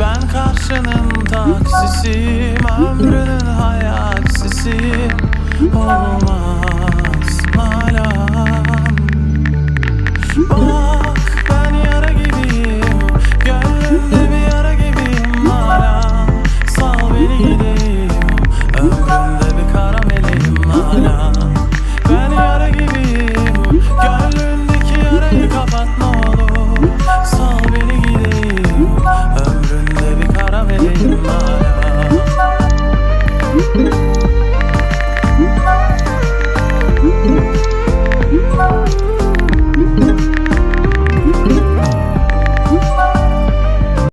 ben karşının taksisiyim Ömrünün hayaksisi Olmaz